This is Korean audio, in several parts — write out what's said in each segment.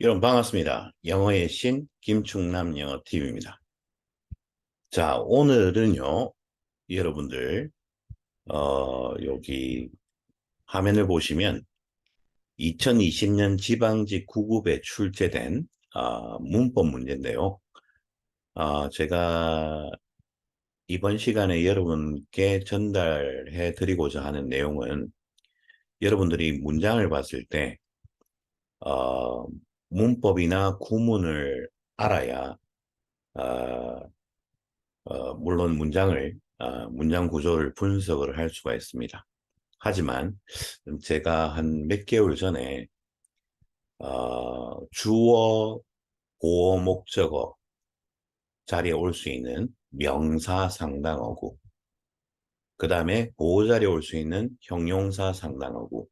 여러분 반갑습니다. 영어의 신 김충남 영어TV입니다. 자 오늘은요 여러분들 어, 여기 화면을 보시면 2020년 지방직 9급에 출제된 어, 문법 문제인데요. 어, 제가 이번 시간에 여러분께 전달해 드리고자 하는 내용은 여러분들이 문장을 봤을 때 어, 문법이나 구문을 알아야 어, 어, 물론 문장을 어, 문장 구조를 분석을 할 수가 있습니다. 하지만 제가 한 몇 개월 전에 어, 주어, 보어, 목적어 자리에 올 수 있는 명사 상당어구 그 다음에 보호 자리에 올 수 있는 형용사 상당어구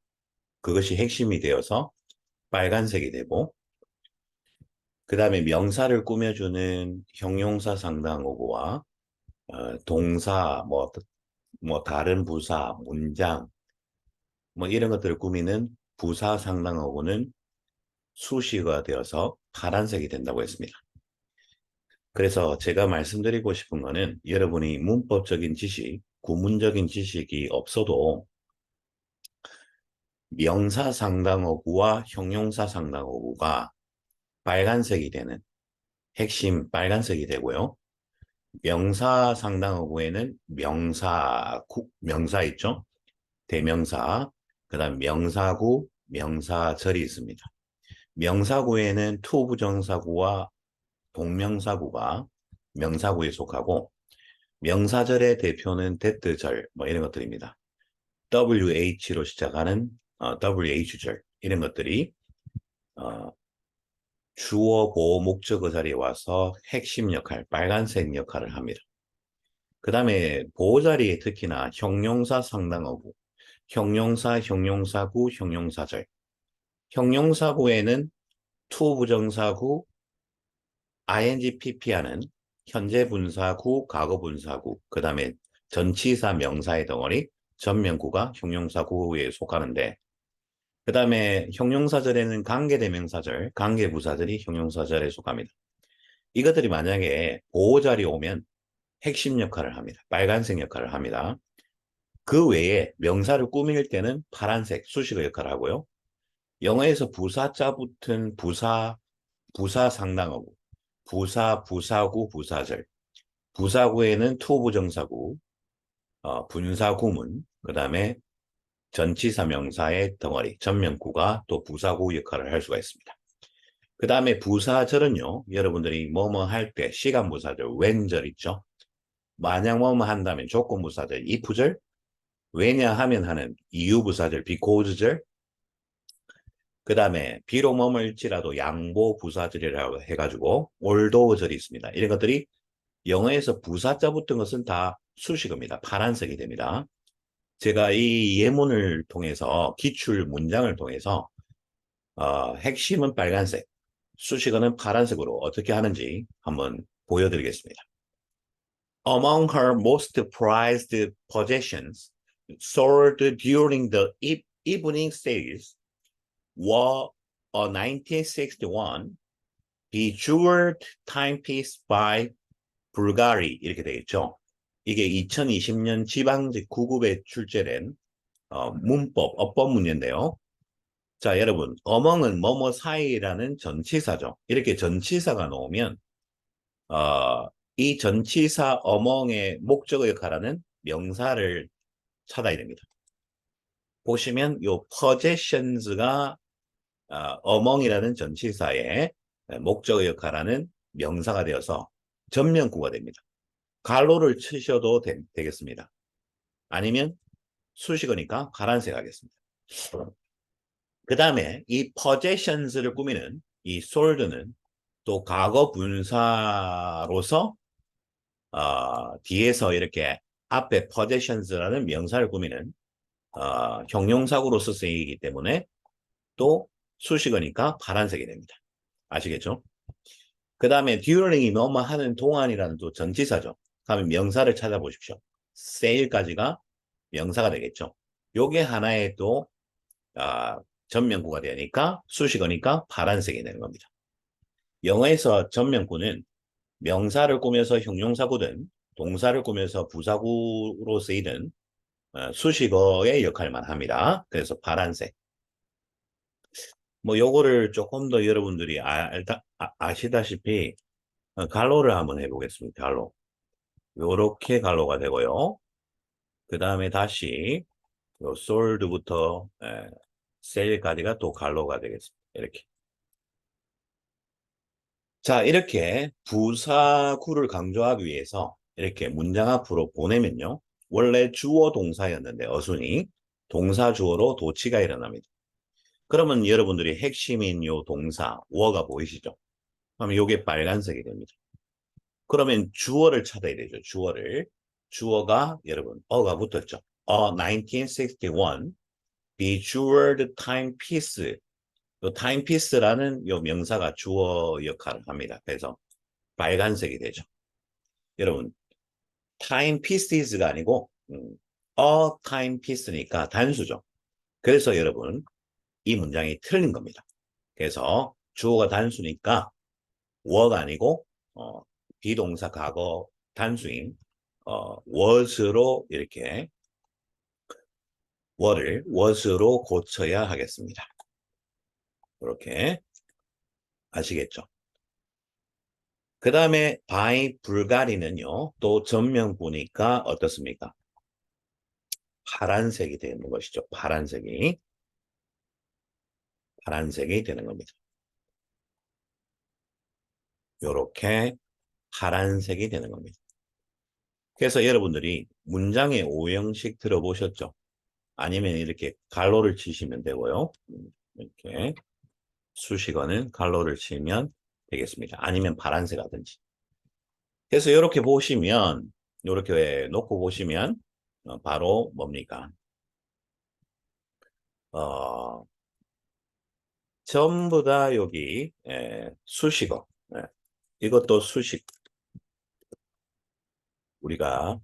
그것이 핵심이 되어서 빨간색이 되고 그 다음에 명사를 꾸며주는 형용사 상당어구와 어, 동사, 뭐, 뭐 다른 부사, 문장, 뭐 이런 것들을 꾸미는 부사 상당어구는 수식어가 되어서 파란색이 된다고 했습니다. 그래서 제가 말씀드리고 싶은 거는 여러분이 문법적인 지식, 구문적인 지식이 없어도 명사 상당어구와 형용사 상당어구가 빨간색이 되는 핵심 빨간색이 되고요. 명사 상당어구에는 명사, 구, 명사 있죠? 대명사, 그 다음 명사구, 명사절이 있습니다. 명사구에는 투부정사구와 동명사구가 명사구에 속하고 명사절의 대표는 데트절 뭐 이런 것들입니다. WH로 시작하는 어, WH절 이런 것들이 어, 주어, 보호, 목적어 자리에 와서 핵심 역할, 빨간색 역할을 합니다. 그 다음에 보호 자리에 특히나 형용사 상당어구, 형용사, 형용사구, 형용사절. 형용사구에는 투 부정사구, ing, pp하는 현재 분사구, 과거 분사구, 그 다음에 전치사 명사의 덩어리, 전면구가 형용사구에 속하는데 그 다음에 형용사절에는 관계대명사절, 관계부사절이 형용사절에 속합니다. 이것들이 만약에 보호자리 오면 핵심 역할을 합니다. 빨간색 역할을 합니다. 그 외에 명사를 꾸밀 때는 파란색 수식어 역할을 하고요. 영어에서 부사자 붙은 부사, 부사 상당어구, 부사, 부사구, 부사절, 부사구에는 투부정사구, 어, 분사구문, 그 다음에 전치사명사의 덩어리, 전면구가 또 부사구 역할을 할 수가 있습니다. 그 다음에 부사절은요, 여러분들이 뭐뭐 할 때 시간 부사절, 웬절 있죠? 만약 뭐뭐 한다면 조건 부사절, 이프절, 왜냐하면 하는 이유 부사절, 비코즈절, 그 다음에 비록 머물지라도 양보 부사절이라고 해가지고 올도절이 있습니다. 이런 것들이 영어에서 부사자 붙은 것은 다 수식어입니다. 파란색이 됩니다. 제가 이 예문을 통해서 기출 문장을 통해서 어, 핵심은 빨간색, 수식어는 파란색으로 어떻게 하는지 한번 보여드리겠습니다. Among her most prized possessions sold during the evening sales were a 1961 bejeweled timepiece by Bulgari 이렇게 되겠죠. 이게 2020년 지방직 9급에 출제된 어, 문법, 어법 문제인데요. 자, 여러분, 어멍은 뭐뭐 사이라는 전치사죠. 이렇게 전치사가 나오면 어, 이 전치사 어멍의 목적어 역할하는 명사를 찾아야 됩니다. 보시면 요 possessions가 어, 어멍이라는 전치사의 목적어 역할하는 명사가 되어서 전면구가 됩니다. 갈로를 치셔도 되, 겠습니다 아니면 수식어니까 파란색 하겠습니다. 그 다음에 이 possessions를 꾸미는 이 sold는 또 과거 분사로서 어, 뒤에서 이렇게 앞에 possessions라는 명사를 꾸미는 어, 형용사구로서 쓰이기 때문에 또 수식어니까 파란색이 됩니다. 아시겠죠? 그 다음에 during이 뭐뭐 하는 동안이라는 또 전치사죠. 그러면 명사를 찾아보십시오. 세일까지가 명사가 되겠죠. 요게 하나의 또 아, 전면구가 되니까 수식어니까 파란색이 되는 겁니다. 영어에서 전면구는 명사를 꾸며서 형용사구든 동사를 꾸며서 부사구로 쓰이는 어, 수식어의 역할만 합니다. 그래서 파란색. 뭐 요거를 조금 더 여러분들이 아, 아 시다시피 어, 갈로를 한번 해보겠습니다. 갈로. 요렇게 갈로가 되고요. 그 다음에 다시 요 솔드부터 예, 셀까지가 또 갈로가 되겠습니다. 이렇게. 자, 이렇게 부사구를 강조하기 위해서 이렇게 문장 앞으로 보내면요. 원래 주어 동사였는데 어순이 동사 주어로 도치가 일어납니다. 그러면 여러분들이 핵심인 요 동사 워가 보이시죠? 그러면 요게 빨간색이 됩니다. 그러면 주어를 찾아야 되죠. 주어를. 주어가 여러분 어가 붙었죠. 어 1961 bejeweled timepiece 요 timepiece라는 요 명사가 주어 역할을 합니다. 그래서 빨간색이 되죠. 여러분 timepieces,가 아니고 음, timepiece니까 단수죠. 그래서 여러분 이 문장이 틀린 겁니다. 그래서 주어가 단수니까 워가 아니고 어, 비동사 과거 단수인 어, was로 이렇게 월을 was로 고쳐야 하겠습니다. 이렇게 아시겠죠? 그 다음에 by 불가리는요. 또 전면 보니까 어떻습니까? 파란색이 되는 것이죠. 파란색이. 파란색이 되는 겁니다. 이렇게 파란색이 되는 겁니다. 그래서 여러분들이 문장의 오형식 들어보셨죠? 아니면 이렇게 갈로를 치시면 되고요. 이렇게 수식어는 갈로를 치면 되겠습니다. 아니면 파란색 하든지. 그래서 이렇게 보시면 이렇게 놓고 보시면 어, 바로 뭡니까? 어, 전부 다 여기 에, 수식어 에, 이것도 수식 우리가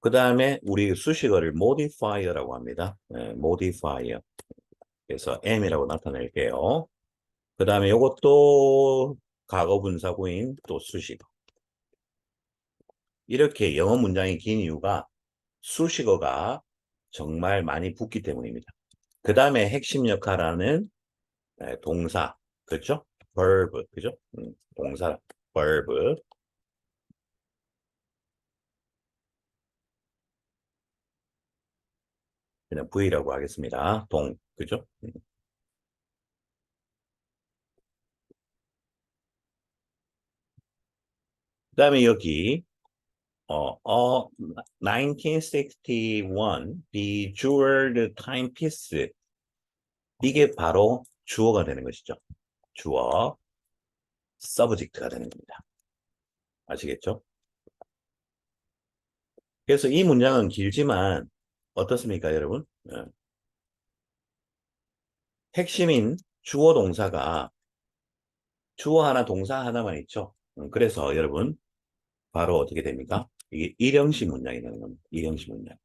그 다음에 우리 수식어를 modifier라고 합니다. 에, modifier 그래서 m이라고 나타낼게요. 그 다음에 이것도 과거 분사구인 또 수식어 이렇게 영어 문장이 긴 이유가 수식어가 정말 많이 붙기 때문입니다. 그 다음에 핵심 역할하는 동사, 그렇죠? verb, 그죠? 음, 동사, verb. 그냥 V라고 하겠습니다. 동, 그죠? 음. 그 다음에 여기 어, 어, 1961 Bejeweled Timepiece 이게 바로 주어가 되는 것이죠. 주어 서브젝트가 되는 겁니다. 아시겠죠? 그래서 이 문장은 길지만 어떻습니까, 여러분? 네. 핵심인 주어 동사가 주어 하나 동사 하나만 있죠. 음, 그래서 여러분 바로 어떻게 됩니까? 이게 일형식 문장이 되는 겁니다. 일형식 문장.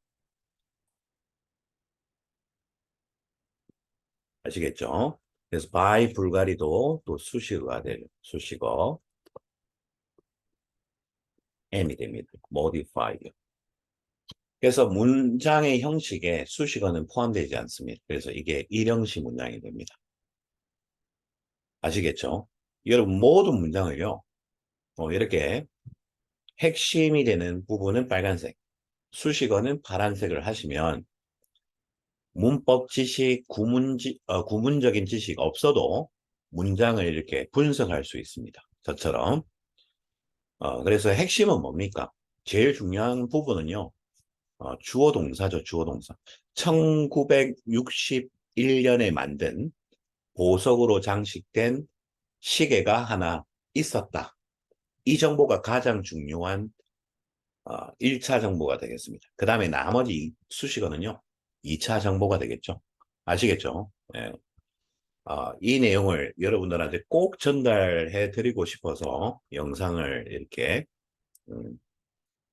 아시겠죠? 그래서 by 불가리도 또 수식어가 돼요. 수식어. m이 됩니다. modify. 그래서 문장의 형식에 수식어는 포함되지 않습니다. 그래서 이게 일형식 문장이 됩니다. 아시겠죠? 여러분 모든 문장을요. 어, 이렇게 핵심이 되는 부분은 빨간색, 수식어는 파란색을 하시면 문법 지식, 구문지, 어, 구문적인 지식 없어도 문장을 이렇게 분석할 수 있습니다. 저처럼. 어, 그래서 핵심은 뭡니까? 제일 중요한 부분은요. 어, 주어 동사죠. 주어 동사. 1961년에 만든 보석으로 장식된 시계가 하나 있었다. 이 정보가 가장 중요한 어, 1차 정보가 되겠습니다. 그 다음에 나머지 수식어는요. 2차 정보가 되겠죠. 아시겠죠? 네. 어, 이 내용을 여러분들한테 꼭 전달해 드리고 싶어서 영상을 이렇게 음,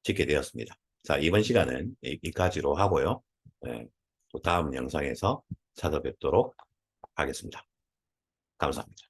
찍게 되었습니다. 자, 이번 시간은 여기까지로 하고요. 네, 또 다음 영상에서 찾아뵙도록 하겠습니다. 감사합니다.